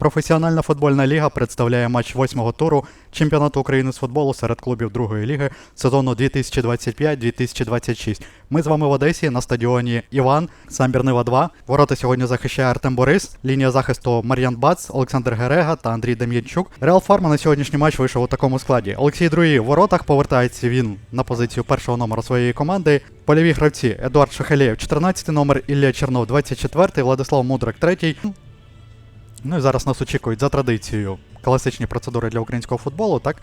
Професіональна футбольна ліга представляє матч восьмого туру чемпіонату України з футболу серед клубів другої ліги сезону 2025-2026. Ми з вами в Одесі на стадіоні Іван, Самбірнива 2. Ворота сьогодні захищає Артем Борис, лінія захисту Мар'ян Бац, Олександр Герега та Андрій Дем'янчук. Реал Фарма на сьогоднішній матч вийшов у такому складі. Олексій Друї в воротах повертається він на позицію першого номера своєї команди. Польові гравці Едуард Шахалєєв, 14 номер, Ілля Чернов, 24, Владислав Мудрик, 3. Ну і зараз нас очікують за традицією класичні процедури для українського футболу, так?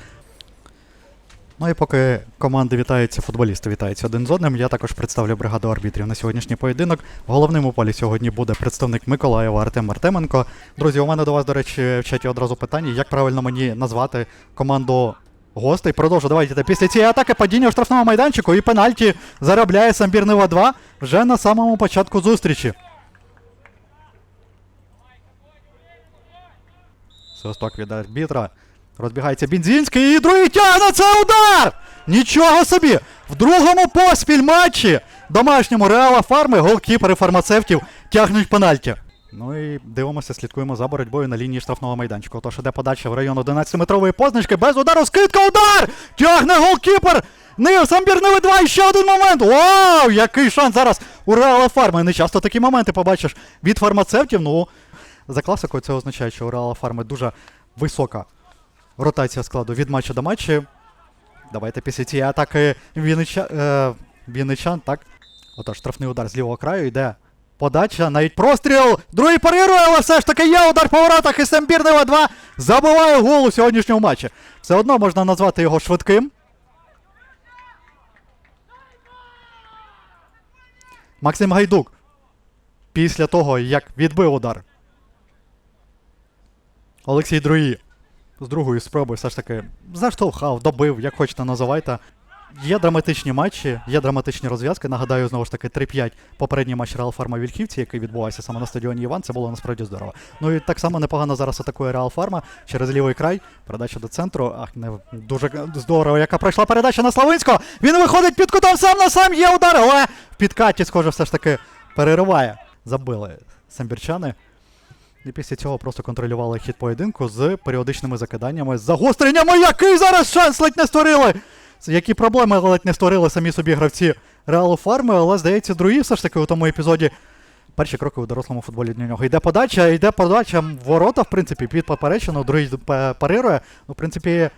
Ну і поки команди вітаються, футболісти вітаються один з одним, я також представлю бригаду арбітрів на сьогоднішній поєдинок. Головним у полі сьогодні буде представник Миколаєва Артем Артеменко. Друзі, у мене до вас, до речі, в чаті одразу питання, як правильно мені назвати команду гостей. Продовжу, давайте. Після цієї атаки падіння у штрафному майданчику і пенальті заробляє Самбір Нива 2 вже на самому початку зустрічі. Свисток від арбітра. Розбігається Бензінський і другий тягне це удар! Нічого собі! В другому поспіль матчі домашньому Реала Фарми голкіпери фармацевтів тягнуть пенальті. Ну і дивимося, слідкуємо за боротьбою на лінії штрафного майданчика. Отож іде подача в район 11-метрової позначки без удару. Скидка удар! Тягне голкіпер! Нив, Самбір 2, і ще один момент! Вау! Який шанс зараз у Реала Фарми! Не часто такі моменти побачиш від фармацевтів. Ну, за класикою це означає, що у Реала Фарми дуже висока ротація складу від матчу до матчу. Давайте після цієї атаки Віннича, е, Вінничан, так. Отож, штрафний удар з лівого краю йде. Подача, навіть простріл. Другий парирує, але все ж таки є удар по воротах і Сембірнева 2 забиває гол у сьогоднішньому матчі. Все одно можна назвати його швидким. Максим Гайдук. Після того, як відбив удар. Олексій Друї з другої спроби все ж таки заштовхав, добив, як хочете називайте. Є драматичні матчі, є драматичні розв'язки. Нагадаю, знову ж таки, 3-5 попередній матч Реал Фарма Вільхівці, який відбувався саме на стадіоні Іван. Це було насправді здорово. Ну і так само непогано зараз атакує Реал Фарма через лівий край. Передача до центру. Ах, не дуже здорово, яка пройшла передача на Славинського. Він виходить під кутом сам на сам. Є удар, але в підкаті, схоже, все ж таки перериває. Забили самбірчани. І після цього просто контролювали хід поєдинку з періодичними закиданнями, з загостреннями. Який зараз шанс ледь не створили! Які проблеми ледь не створили самі собі гравці Реалу Фарми, але здається, другі все ж таки у тому епізоді. Перші кроки у дорослому футболі для нього. Йде подача, йде подача ворота, в принципі, під поперечину, другий парирує. Ну, в принципі,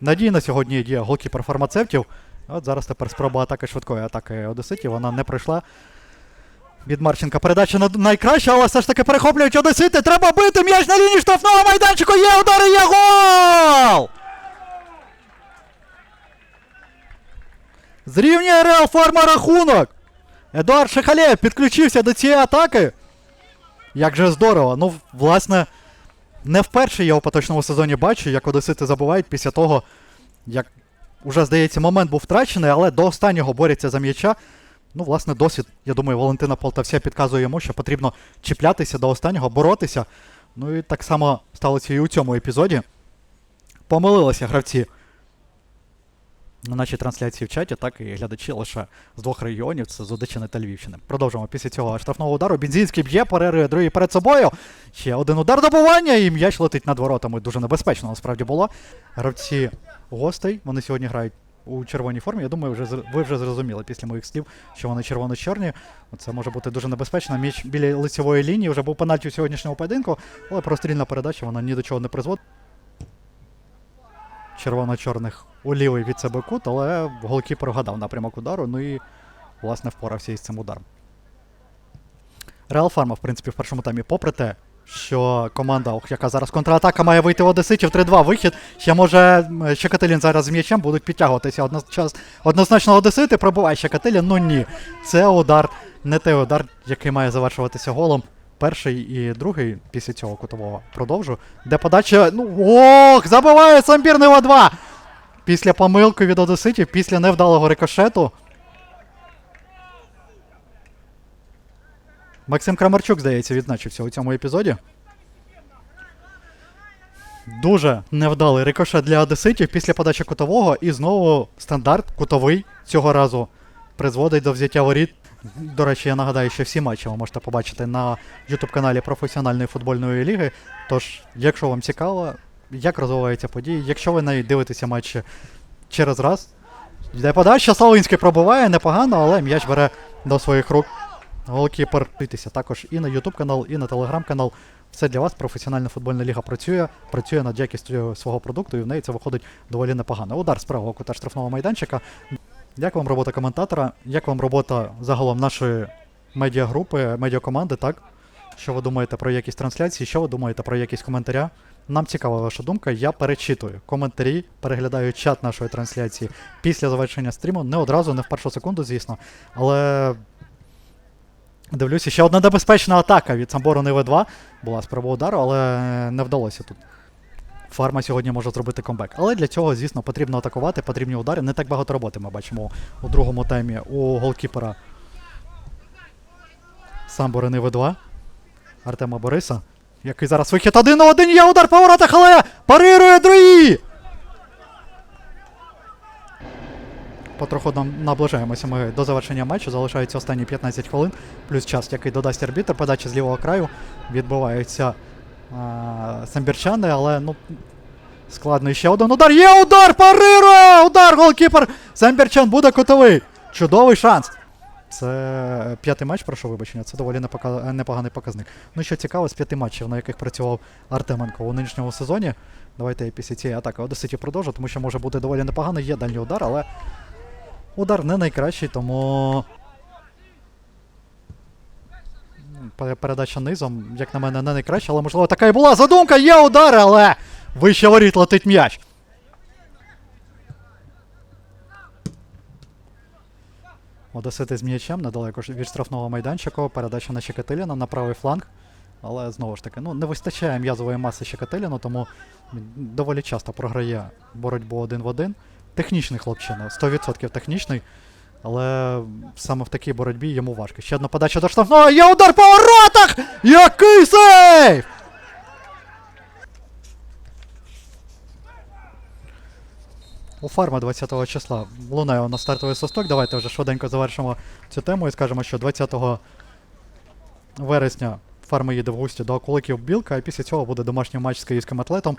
надійна сьогодні діє голкіпер фармацевтів. От зараз тепер спроба атаки швидкої атаки Одеситів, вона не пройшла. Від Марченка передача на найкраща, але все ж таки перехоплюють Одесити. Треба бити м'яч на лінії штрафного майданчику. Є удар є гол! Зрівнює Реал Форма рахунок. Едуард Шахалєв підключився до цієї атаки. Як же здорово. Ну, власне, не вперше я у поточному сезоні бачу, як Одесити забувають після того, як уже, здається, момент був втрачений, але до останнього борються за м'яча. Ну, власне, досвід, я думаю, Валентина Полтавця підказує йому, що потрібно чіплятися до останнього, боротися. Ну і так само сталося і у цьому епізоді. Помилилися гравці на нашій трансляції в чаті, так і глядачі лише з двох регіонів, це з Одещини та Львівщини. Продовжуємо після цього штрафного удару. Бензінський б'є, перерує другий перед собою. Ще один удар добування, і м'яч летить над воротами. Дуже небезпечно насправді було. Гравці гостей, вони сьогодні грають у червоній формі. Я думаю, вже ви вже зрозуміли після моїх слів, що вони червоно-чорні. Це може бути дуже небезпечно. М'яч біля лицевої лінії вже був пенальті у сьогоднішньому поєдинку, але прострільна передача вона ні до чого не призводить. Червоно-чорних у лівий від себе кут, але голкіпер вгадав напрямок удару, ну і власне впорався із цим ударом. Реал Фарма, в принципі, в першому таймі, попри те, що команда, ох, яка зараз контратака має вийти в Одеситів 3-2 вихід. Ще може м, Щекателін зараз з м'ячем будуть підтягуватися одночас, однозначно Одесити, пробиває Щекателін, ну ні. Це удар, не той удар, який має завершуватися голом. Перший і другий після цього кутового продовжу. Де подача. Ну ох! Забиває Самбір Нива 2! Після помилки від Одеситів, після невдалого рикошету. Максим Крамарчук, здається, відзначився у цьому епізоді. Дуже невдалий рикошет для Одеситів після подачі кутового. І знову стандарт кутовий цього разу призводить до взяття воріт До речі, я нагадаю, що всі матчі ви можете побачити на YouTube-каналі професіональної футбольної ліги. Тож, якщо вам цікаво, як розвиваються події, якщо ви навіть дивитеся матчі через раз, йде подача, Славинський пробиває непогано, але м'яч бере до своїх рук. Голкіпер. Дивіться також і на YouTube канал, і на Telegram канал. Все для вас. Професіональна футбольна ліга працює, працює над якістю свого продукту, і в неї це виходить доволі непогано. Удар з правого кута штрафного майданчика. Як вам робота коментатора? Як вам робота загалом нашої медіагрупи, медіакоманди, так? Що ви думаєте про якість трансляції? Що ви думаєте про якість коментаря? Нам цікава ваша думка. Я перечитую коментарі, переглядаю чат нашої трансляції після завершення стріму. Не одразу, не в першу секунду, звісно. Але дивлюся, ще одна небезпечна атака від Самбору Ниви 2 була спроба удару, але не вдалося тут. Фарма сьогодні може зробити комбек. Але для цього, звісно, потрібно атакувати, потрібні удари. Не так багато роботи ми бачимо у другому таймі у голкіпера Самбори Ниви 2. Артема Бориса. Який зараз вихід один на один є удар по воротах, але парирує другий! Потроху наближаємося ми до завершення матчу. Залишаються останні 15 хвилин, плюс час, який додасть арбітр. Подача з лівого краю. Відбуваються а, самбірчани, але ну. Складно ще один удар. Є удар! Парирує! Удар! Голкіпер! Самбірчан буде котовий! Чудовий шанс! Це п'ятий матч, прошу вибачення, це доволі непоганий показник. Ну що цікаво, з п'яти матчів, на яких працював Артеменко у нинішньому сезоні. Давайте після цієї атаки Одеситі продовжу, тому що може бути доволі непоганий. Є дальній удар, але удар не найкращий, тому. Передача низом, як на мене, не найкраща, але можливо така і була задумка, є удар, але вище воріт летить м'яч. Одесити з м'ячем недалеко від штрафного майданчика. Передача на Щекотиліна на правий фланг. Але знову ж таки, ну не вистачає м'язової маси Щекотиліну, тому доволі часто програє боротьбу один в один. Технічний хлопчина, 100% технічний. Але саме в такій боротьбі йому важко. Ще одна подача до штрафного. Є удар по воротах! Який сейф! У фарма 20 числа лунає на стартовий свисток. Давайте вже швиденько завершимо цю тему і скажемо, що 20 вересня фарма їде в гості до Куликів Білка, і після цього буде домашній матч з київським атлетом.